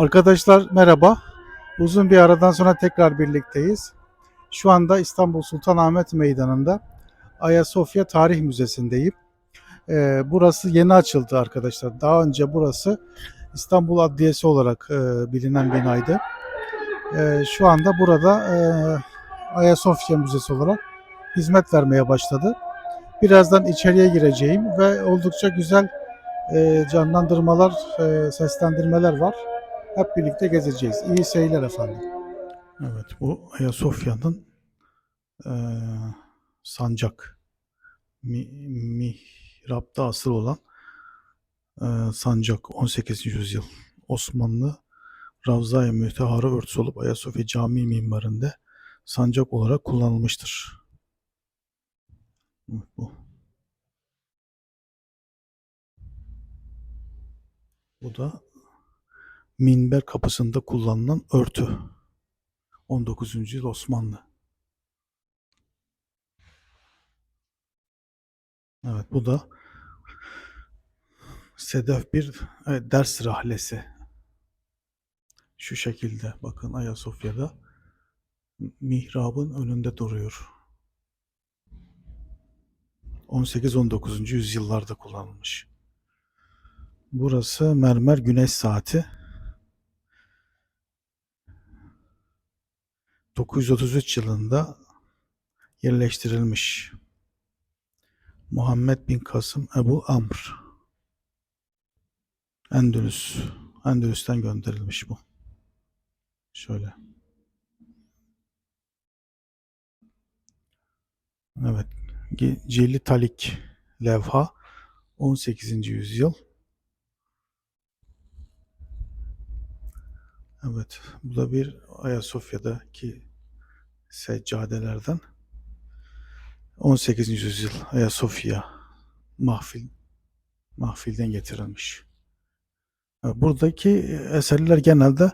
Arkadaşlar merhaba. Uzun bir aradan sonra tekrar birlikteyiz. Şu anda İstanbul Sultanahmet Meydanı'nda Ayasofya Tarih Müzesi'ndeyim. Ee, burası yeni açıldı arkadaşlar. Daha önce burası İstanbul Adliyesi olarak e, bilinen binaydı. Ee, şu anda burada e, Ayasofya Müzesi olarak hizmet vermeye başladı. Birazdan içeriye gireceğim ve oldukça güzel e, canlandırmalar, e, seslendirmeler var. Hep birlikte gezeceğiz. İyi seyirler efendim. Evet bu Ayasofya'nın e, sancak mi, mihrapta asıl olan e, sancak 18. yüzyıl Osmanlı Ravza-i Müteharı örtüsü olup Ayasofya Camii mimarinde sancak olarak kullanılmıştır. Bu. Bu da minber kapısında kullanılan örtü. 19. yüzyıl Osmanlı. Evet bu da sedef bir evet, ders rahlesi. Şu şekilde bakın Ayasofya'da mihrabın önünde duruyor. 18-19. yüzyıllarda kullanılmış. Burası mermer güneş saati. 933 yılında yerleştirilmiş. Muhammed bin Kasım Ebu Amr. Endülüs. Endülüs'ten gönderilmiş bu. Şöyle. Evet. Celi Talik levha 18. yüzyıl. Evet. Bu da bir Ayasofya'daki seccadelerden. 18. yüzyıl Ayasofya mahfil mahfilden getirilmiş. Buradaki eserler genelde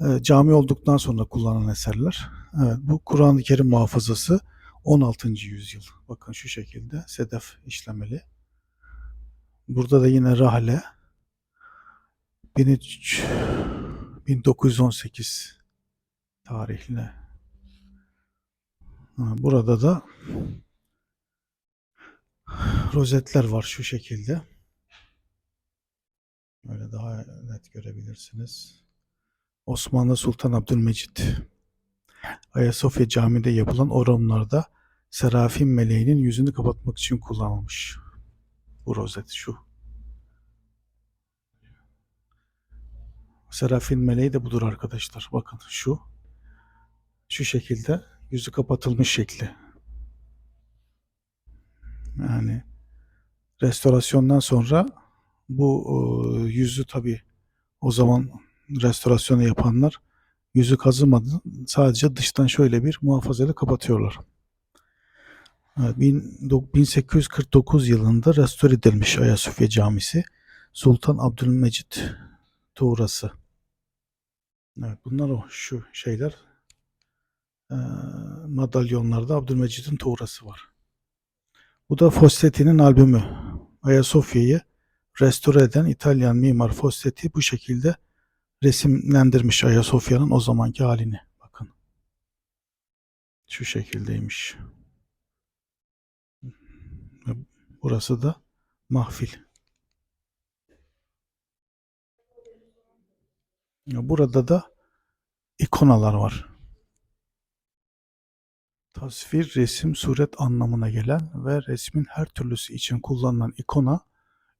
e, cami olduktan sonra kullanılan eserler. Evet, bu Kur'an-ı Kerim muhafazası 16. yüzyıl. Bakın şu şekilde sedef işlemeli. Burada da yine rahle 1300 1918 tarihli. Burada da rozetler var şu şekilde. Böyle daha net görebilirsiniz. Osmanlı Sultan Abdülmecit Ayasofya Camii'de yapılan oranlarda Serafim meleğinin yüzünü kapatmak için kullanılmış. Bu rozet şu. Serafin meleği de budur arkadaşlar. Bakın şu. Şu şekilde yüzü kapatılmış şekli. Yani restorasyondan sonra bu e, yüzü tabi o zaman restorasyonu yapanlar yüzü kazımadı. Sadece dıştan şöyle bir muhafazayla kapatıyorlar. Evet, bin- do- 1849 yılında restore edilmiş Ayasofya Camisi. Sultan Abdülmecit Tuğrası. Evet bunlar o şu şeyler. Ee, madalyonlarda Abdülmecit'in tuğrası var. Bu da Fossetti'nin albümü. Ayasofya'yı restore eden İtalyan mimar Fossetti bu şekilde resimlendirmiş Ayasofya'nın o zamanki halini. Bakın. Şu şekildeymiş. Burası da mahfil. Burada da ikonalar var. Tasvir, resim, suret anlamına gelen ve resmin her türlüsü için kullanılan ikona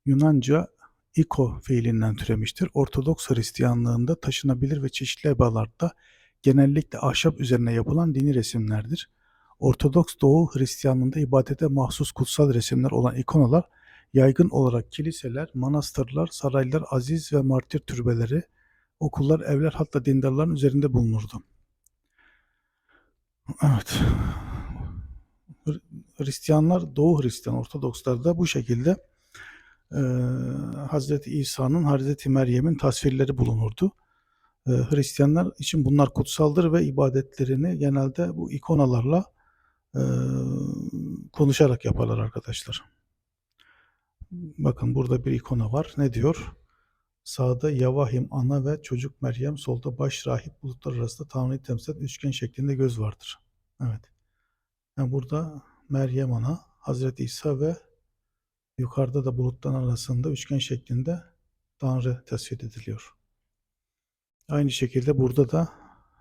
Yunanca iko fiilinden türemiştir. Ortodoks Hristiyanlığında taşınabilir ve çeşitli ebalarda genellikle ahşap üzerine yapılan dini resimlerdir. Ortodoks Doğu Hristiyanlığında ibadete mahsus kutsal resimler olan ikonalar yaygın olarak kiliseler, manastırlar, saraylar, aziz ve martir türbeleri, okullar, evler hatta dindarların üzerinde bulunurdu. Evet. Hri- Hristiyanlar, Doğu Hristiyan Ortodokslar da bu şekilde e, Hazreti İsa'nın, Hazreti Meryem'in tasvirleri bulunurdu. E, Hristiyanlar için bunlar kutsaldır ve ibadetlerini genelde bu ikonalarla e, konuşarak yaparlar arkadaşlar. Bakın burada bir ikona var. Ne diyor? Sağda Yavahim ana ve çocuk Meryem, solda baş rahip bulutlar arasında Tanrı'yı temsil eden üçgen şeklinde göz vardır. Evet. Yani burada Meryem ana, Hazreti İsa ve yukarıda da bulutların arasında üçgen şeklinde Tanrı tasvir ediliyor. Aynı şekilde burada da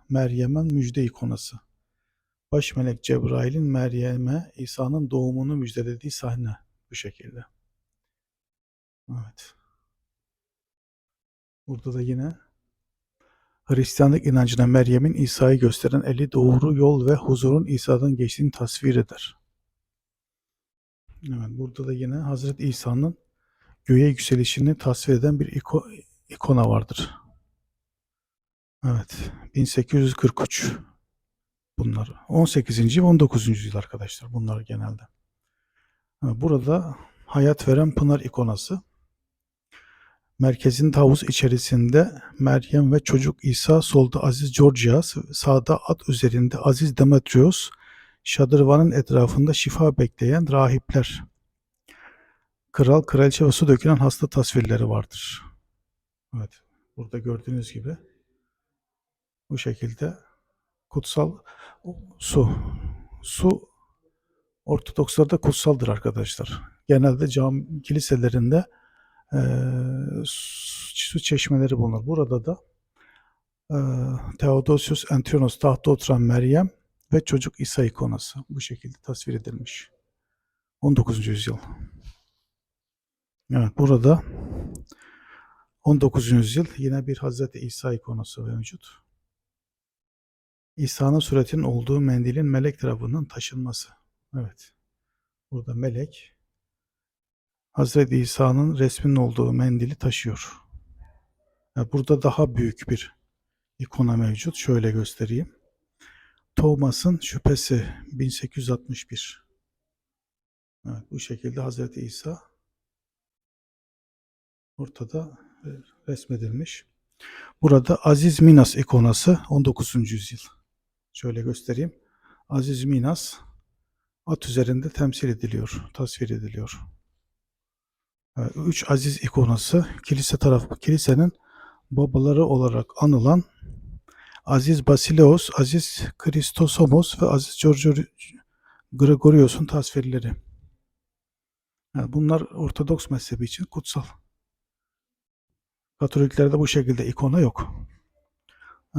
Meryem'in müjde ikonası. Baş melek Cebrail'in Meryem'e İsa'nın doğumunu müjdelediği sahne bu şekilde. Evet. Burada da yine Hristiyanlık inancına Meryem'in İsa'yı gösteren eli doğru yol ve huzurun İsa'dan geçtiğini tasvir eder. Evet, burada da yine Hazreti İsa'nın göğe yükselişini tasvir eden bir iko- ikona vardır. Evet, 1843 bunlar. 18. ve 19. yüzyıl arkadaşlar bunlar genelde. Burada hayat veren pınar ikonası. Merkezin tavus içerisinde Meryem ve çocuk İsa, solda Aziz Georgias, sağda at üzerinde Aziz Demetrios, şadırvanın etrafında şifa bekleyen rahipler, kral, kraliçe ve su dökülen hasta tasvirleri vardır. Evet, burada gördüğünüz gibi bu şekilde kutsal su. Su Ortodokslarda kutsaldır arkadaşlar. Genelde cami kiliselerinde eee, su çeşmeleri bulunur. Burada da eee Theodosius Antiyonos tahtta oturan Meryem ve çocuk İsa ikonası bu şekilde tasvir edilmiş. 19. yüzyıl. Evet burada 19. yüzyıl yine bir Hazreti İsa ikonası mevcut. İsa'nın suretinin olduğu mendilin melek tarafından taşınması. Evet. Burada melek Hazreti İsa'nın resminin olduğu mendili taşıyor. Burada daha büyük bir ikona mevcut. Şöyle göstereyim. Thomas'ın şüphesi 1861. Evet, bu şekilde Hazreti İsa ortada e, resmedilmiş. Burada Aziz Minas ikonası 19. yüzyıl. Şöyle göstereyim. Aziz Minas at üzerinde temsil ediliyor, tasvir ediliyor. E, Üç aziz ikonası kilise tarafı kilisenin babaları olarak anılan Aziz Basileos, Aziz Kristosomos ve Aziz Georgios Gregorios'un tasvirleri. Yani bunlar Ortodoks mezhebi için kutsal. Katoliklerde bu şekilde ikona yok.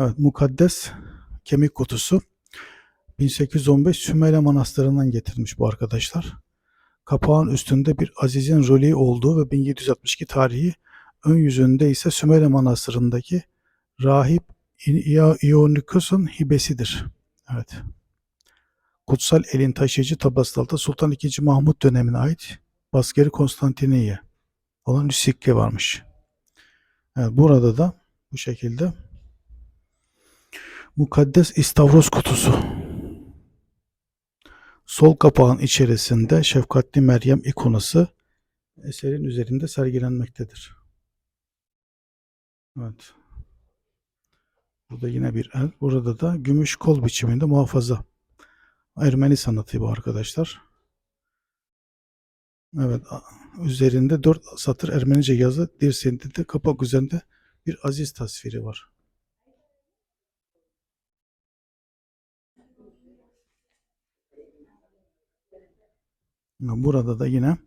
Evet, mukaddes kemik kutusu 1815 Sümele Manastırı'ndan getirilmiş bu arkadaşlar. Kapağın üstünde bir Aziz'in rolü olduğu ve 1762 tarihi ön yüzünde ise Sümele Manastırı'ndaki rahip İ- Ionikos'un hibesidir. Evet. Kutsal elin taşıyıcı Tabastal'da Sultan II. Mahmut dönemine ait Baskeri Konstantiniye olan bir sikke varmış. Evet, burada da bu şekilde Mukaddes İstavros kutusu. Sol kapağın içerisinde şefkatli Meryem ikonası eserin üzerinde sergilenmektedir. Evet. Burada yine bir el. Burada da gümüş kol biçiminde muhafaza. Ermeni sanatı bu arkadaşlar. Evet. Üzerinde dört satır Ermenice yazı. Dirseğinde de kapak üzerinde bir aziz tasviri var. Burada da yine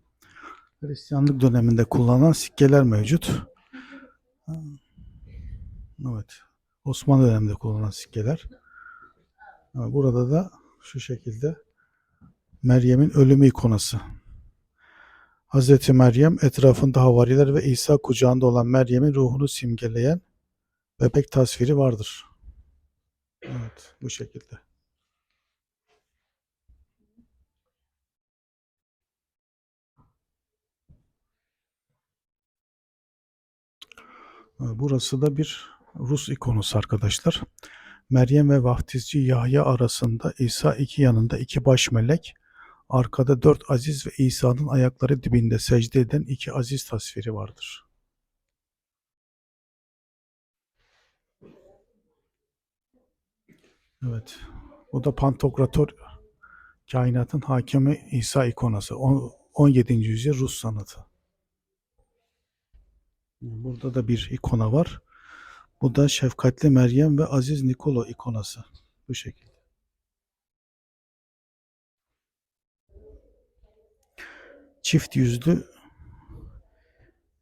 Hristiyanlık döneminde kullanılan sikkeler mevcut. Evet. Osmanlı döneminde kullanılan sikkeler. Burada da şu şekilde Meryem'in ölümü ikonası. Hazreti Meryem etrafında havariler ve İsa kucağında olan Meryem'in ruhunu simgeleyen bebek tasviri vardır. Evet, bu şekilde. Burası da bir Rus ikonusu arkadaşlar. Meryem ve vaftizci Yahya arasında İsa iki yanında iki baş melek, arkada dört aziz ve İsa'nın ayakları dibinde secde eden iki aziz tasviri vardır. Evet. Bu da Pantokrator kainatın hakimi İsa ikonası. On- 17. yüzyıl Rus sanatı. Burada da bir ikona var. Bu da Şefkatli Meryem ve Aziz Nikolo ikonası. Bu şekilde. Çift yüzlü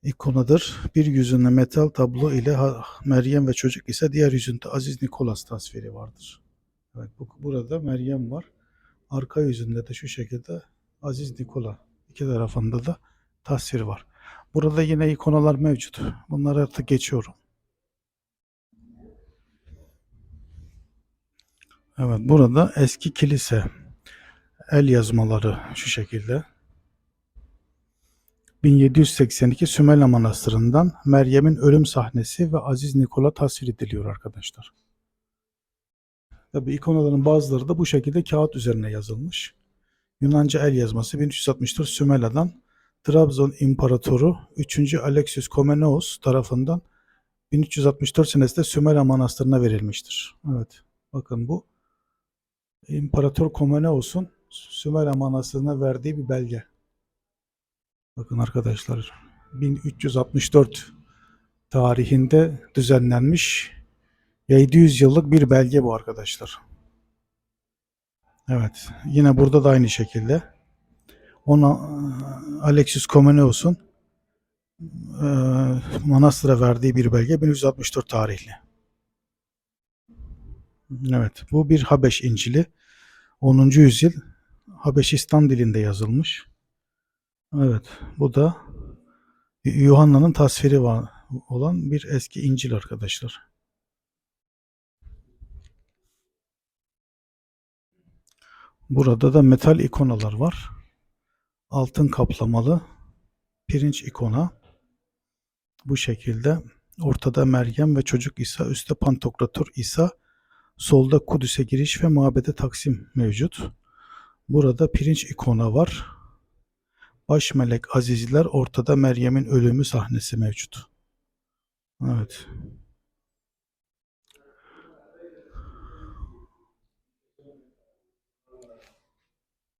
ikonadır. Bir yüzünde metal tablo ile Meryem ve çocuk ise diğer yüzünde Aziz Nikolas tasviri vardır. Evet, bu, burada Meryem var. Arka yüzünde de şu şekilde Aziz Nikola. İki tarafında da tasvir var. Burada yine ikonalar mevcut. Bunları artık geçiyorum. Evet, burada eski kilise el yazmaları şu şekilde. 1782 Sümela Manastırı'ndan Meryem'in ölüm sahnesi ve Aziz Nikola tasvir ediliyor arkadaşlar. Tabi ikonaların bazıları da bu şekilde kağıt üzerine yazılmış. Yunanca el yazması 1364 Sümela'dan Trabzon İmparatoru 3. Alexius Komnenos tarafından 1364 senesinde Sümela Manastırı'na verilmiştir. Evet bakın bu İmparator Komnenos'un Sümela Manastırı'na verdiği bir belge. Bakın arkadaşlar 1364 tarihinde düzenlenmiş 700 yıllık bir belge bu arkadaşlar. Evet yine burada da aynı şekilde ona Alexius Komnenos'un e, manastıra verdiği bir belge 1164 tarihli. Evet bu bir Habeş İncil'i 10. yüzyıl Habeşistan dilinde yazılmış. Evet, bu da Yuhanna'nın tasviri olan bir eski İncil arkadaşlar. Burada da metal ikonalar var. Altın kaplamalı pirinç ikona. Bu şekilde ortada Meryem ve çocuk İsa, üstte Pantokrator İsa, solda Kudüs'e giriş ve mabede taksim mevcut. Burada pirinç ikona var. Baş melek azizler ortada Meryem'in ölümü sahnesi mevcut. Evet.